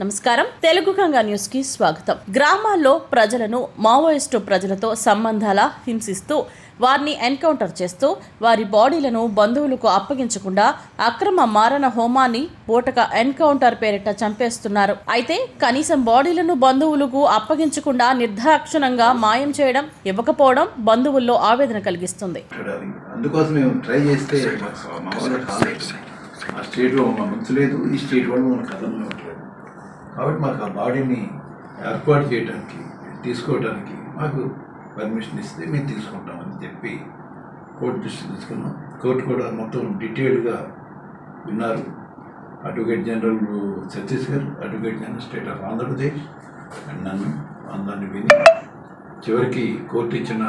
నమస్కారం. తెలుగు గంగా న్యూస్కి స్వాగతం. గ్రామాల్లో ప్రజలను మావోయిస్టు ప్రజలతో సంబంధాల హింసిస్తూ వారిని ఎన్కౌంటర్ చేస్తూ వారి బాడీలను బంధువులకు అప్పగించకుండా అక్రమ మారణ హోమాన్ని పూటక ఎన్కౌంటర్ పేరిట చంపేస్తున్నారు. అయితే కనీసం బాడీలను బంధువులకు అప్పగించకుండా నిర్దాక్షణంగా మాయం చేయడం ఇవ్వకపోవడం బంధువుల్లో ఆవేదన కలిగిస్తుంది. అందుకోసం మేము ట్రై చేస్తే ఆ స్టేట్లో ఈ స్టేట్ వాళ్ళు మన కథంలో కాబట్టి మాకు ఆ బాడీని ఏర్పాటు చేయడానికి తీసుకోవడానికి మాకు పర్మిషన్ ఇస్తే మేము తీసుకుంటామని చెప్పి కోర్టు దృష్టి తీసుకున్నాం. కోర్టు కూడా మొత్తం డీటెయిల్డ్గా విన్నారు. Advocate general Chhattisgarh advocate general state of Andhra Pradesh and నన్ను అందరిని విని చివరికి కోర్టు ఇచ్చిన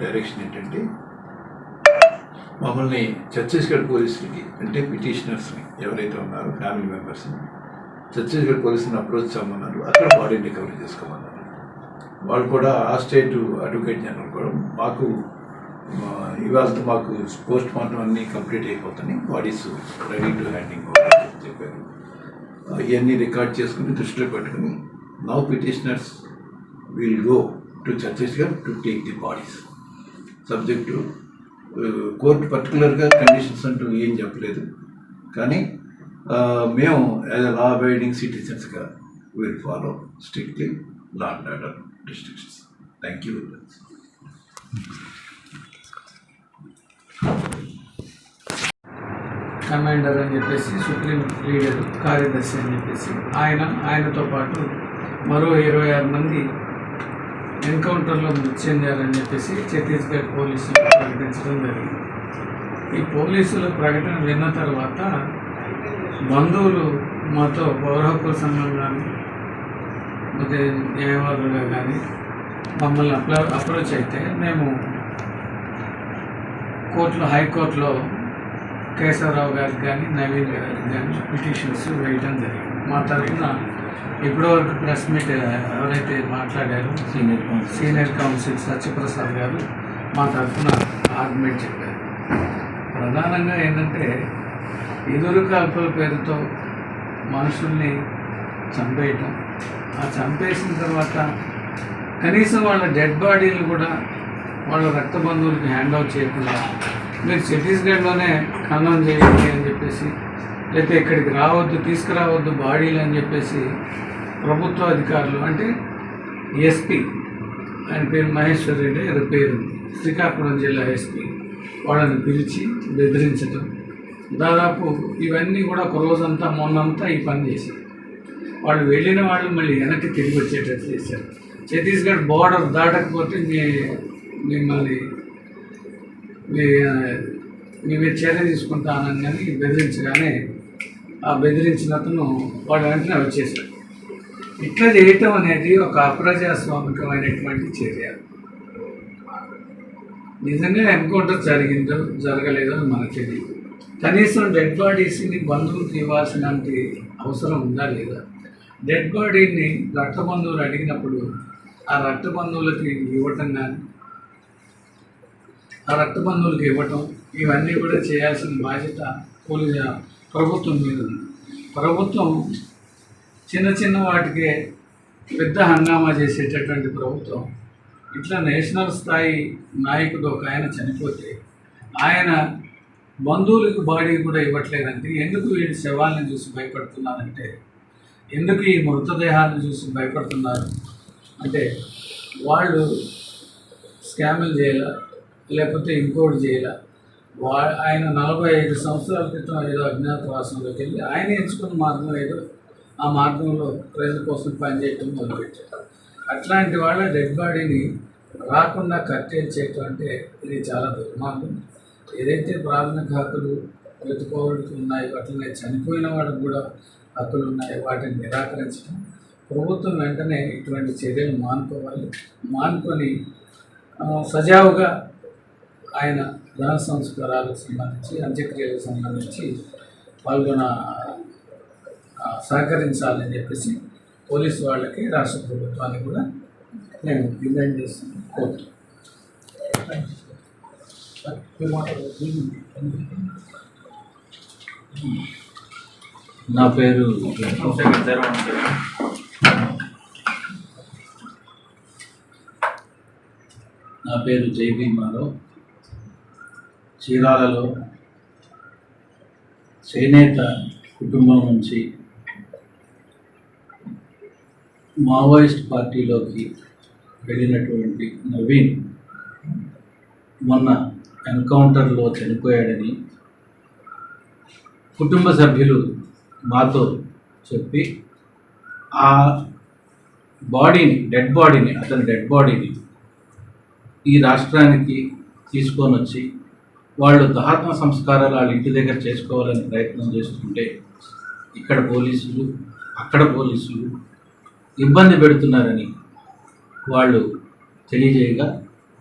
డైరెక్షన్ ఏంటంటే మమ్మల్ని ఛత్తీస్గఢ్ పోలీసులకి అంటే పిటిషనర్స్ని ఎవరైతే ఉన్నారో ఫ్యామిలీ మెంబర్స్ని ఛత్తీస్గఢ్ పోలీసులను అప్రోచ్ అవ్వమన్నారు అక్కడ బాడీని రికవరీ చేసుకోమన్నారు. వాళ్ళు కూడా ఆ స్టేట్ అడ్వకేట్ జనరల్ కూడా మాకు ఇవాళ మాకు పోస్ట్ మార్టం అన్నీ కంప్లీట్ అయిపోతున్నాయి. బాడీస్ రెడీ టు హ్యాండింగ్ చెప్పారు. ఇవన్నీ రికార్డ్ చేసుకుని దృష్టిలో పెట్టుకుని now petitioners will go to Chhattisgarh to take the bodies subject court పర్టికులర్గా కండిషన్స్ అంటూ ఏం చెప్పలేదు. కానీ మేము as a law abiding సిటిజన్స్గా will follow strictly law and order restrictions thank you much commander అని చెప్పేసి సుప్రీం లీడర్ కార్యదర్శి అని చెప్పేసి ఆయన ఆయనతో పాటు మరో ఇరవై ఆరు మంది ఎన్కౌంటర్లో మృతి చెందారని చెప్పేసి ఛత్తీస్గఢ్ పోలీసులు ప్రకటించడం జరిగింది. ఈ పోలీసుల ప్రకటన విన్న తర్వాత బంధువులు మాతో పౌరహక్కుల సంఘం కానీ లేకపోతే న్యాయవాదులుగా కానీ మమ్మల్ని అప్లా అప్రోచ్ అయితే మేము కోర్టులో హైకోర్టులో కేశవరావు గారికి కానీ నవీన్ గారికి కానీ పిటిషన్స్ వేయడం జరిగింది. మా తరఫున ఇప్పటివరకు ప్రెస్ మీట్ ఎవరైతే మాట్లాడారు సీనియర్ సీనియర్ కౌన్సిల్ సత్యప్రసాద్ గారు మా తరఫున ఆర్గ్యుమెంట్ చెప్పారు. ప్రధానంగా ఏంటంటే ఎదురు కాల్పుల పేరుతో మనుషుల్ని చంపేయటం. ఆ చంపేసిన తర్వాత కనీసం వాళ్ళ డెడ్ బాడీలు కూడా వాళ్ళ రక్త బంధువులకి హ్యాండ్ అవుట్ చేయకుండా మీరు ఛత్తీస్గఢ్లోనే ఖననం చేయండి అని చెప్పేసి లేకపోతే ఇక్కడికి రావద్దు తీసుకురావద్దు బాడీలు అని చెప్పేసి ప్రభుత్వ అధికారులు అంటే ఎస్పీ ఆయన పేరు మహేశ్వర్ రెడ్డి ఏదో పేరు శ్రీకాకుళం జిల్లా ఎస్పీ వాళ్ళని పిలిచి బెదిరించడం దాదాపు ఇవన్నీ కూడా ఒక మొన్నంతా ఈ పని చేశారు. వాళ్ళు వెళ్ళిన వాళ్ళు మళ్ళీ వెనక్కి తిరిగి వచ్చేటట్టు చేశారు. ఛత్తీస్గఢ్ బార్డర్ దాటకపోతే మీ మిమ్మల్ని మీ మీ మీద చర్య తీసుకుంటానని కానీ బెదిరించగానే ఆ బెదిరించిన అతను వాళ్ళు వెంటనే వచ్చేసాడు ఇట్లా చేయటం అనేది ఒక అప్రజాస్వామికమైనటువంటి చర్య. నిజంగా ఎన్కౌంటర్ జరిగిందో జరగలేదో అని మనకు తెలియదు కనీసం డెడ్ బాడీస్ని బంధువులకు ఇవ్వాల్సిన అవసరం ఉందా లేదా? డెడ్ బాడీని రక్త బంధువులు అడిగినప్పుడు ఆ రక్త బంధువులకి ఇవ్వటం కానీ ఆ రక్త బంధువులకు ఇవ్వటం ఇవన్నీ కూడా చేయాల్సిన బాధ్యత పోలీసు ప్రభుత్వం మీద ఉంది. ప్రభుత్వం చిన్న చిన్న వాటికే పెద్ద హంగామా చేసేటటువంటి ప్రభుత్వం ఇట్లా నేషనల్ స్థాయి నాయకుడు ఒక ఆయన చనిపోతే ఆయన బంధువులకు బాడీ కూడా ఇవ్వట్లేదంటే ఎందుకు వీడి శవాలను చూసి భయపడుతున్నారంటే ఎందుకు ఈ మృతదేహాలను చూసి భయపడుతున్నారు అంటే వాళ్ళు స్కామ్లు చేయాల లేకపోతే ఇంకోటి చేయాల. వా ఆయన నలభై ఐదు సంవత్సరాల క్రితం ఏదో అజ్ఞాతవాసంలోకి వెళ్ళి ఆయన ఎంచుకున్న మార్గం ఏదో ఆ మార్గంలో ప్రజల కోసం పనిచేయటం మొదలుపెట్టారు. అట్లాంటి వాళ్ళ డెడ్ బాడీని రాకుండా కట్టేలు చేయటం అంటే ఇది చాలా దుర్మార్గం. ఏదైతే ప్రాథమిక హక్కులు ప్రతి ఉన్నాయో అట్లనే చనిపోయిన వాళ్ళకి కూడా హక్కులు ఉన్నాయో వాటిని నిరాకరించడం ప్రభుత్వం వెంటనే ఇటువంటి చర్యలు మానుకోవాలి. మానుకొని సజావుగా ఆయన ధన సంస్కారాలకు సంబంధించి అంత్యక్రియలకు సంబంధించి పాల్గొన సహకరించాలని చెప్పేసి పోలీసు వాళ్ళకి రాష్ట్ర ప్రభుత్వాన్ని కూడా నేను డిమాండ్ చేస్తున్నాను. కోర్టు నా పేరు నా పేరు జైబీ మాధవ్ చీరాలలో చేనేత కుటుంబం నుంచి మావోయిస్ట్ పార్టీలోకి వెళ్ళినటువంటి నవీన్ మొన్న ఎన్కౌంటర్లో చనిపోయాడని కుటుంబ సభ్యులు మాతో చెప్పి ఆ బాడీని డెడ్ బాడీని అతని డెడ్ బాడీని ఈ రాష్ట్రానికి తీసుకొని వచ్చి వాళ్ళు దహాత్మ సంస్కారాలు వాళ్ళ ఇంటి దగ్గర చేసుకోవాలని ప్రయత్నం చేస్తుంటే ఇక్కడ పోలీసులు అక్కడ పోలీసులు ఇబ్బంది పెడుతున్నారని వాళ్ళు తెలియజేయగా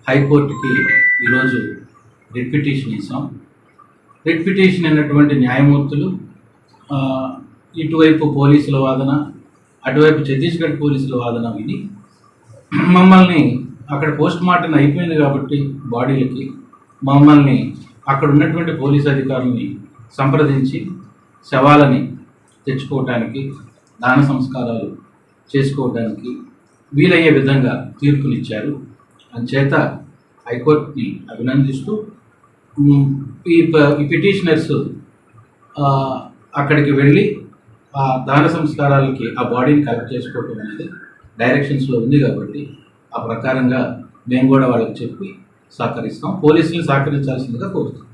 హైకోర్టుకి ఈరోజు రిట్ పిటిషన్ ఇస్తాం. రిట్ పిటిషన్ అయినటువంటి న్యాయమూర్తులు ఇటువైపు పోలీసుల వాదన అటువైపు ఛత్తీస్గఢ్ పోలీసుల వాదన విని మమ్మల్ని అక్కడ పోస్ట్ మార్టం అయిపోయింది కాబట్టి బాడీలకి మమ్మల్ని అక్కడ ఉన్నటువంటి పోలీస్ అధికారుల్ని సంప్రదించి శవాలని తెచ్చుకోవటానికి దాన సంస్కారాలు చేసుకోవడానికి వీలయ్యే విధంగా తీర్పునిచ్చారు. అంచేత హైకోర్టుని అభినందిస్తూ ఈ ప- ఈ పిటిషనర్స్ అక్కడికి వెళ్ళి ఆ దాన సంస్కారాలకి ఆ బాడీని కలెక్ట్ చేసుకోవటం అనేది డైరెక్షన్స్లో ఉంది కాబట్టి ఆ ప్రకారంగా మేము కూడా వాళ్ళకి చెప్పి సహకరిస్తాం. పోలీసులు సహకరించాల్సిందిగా కోరుతాం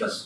బస్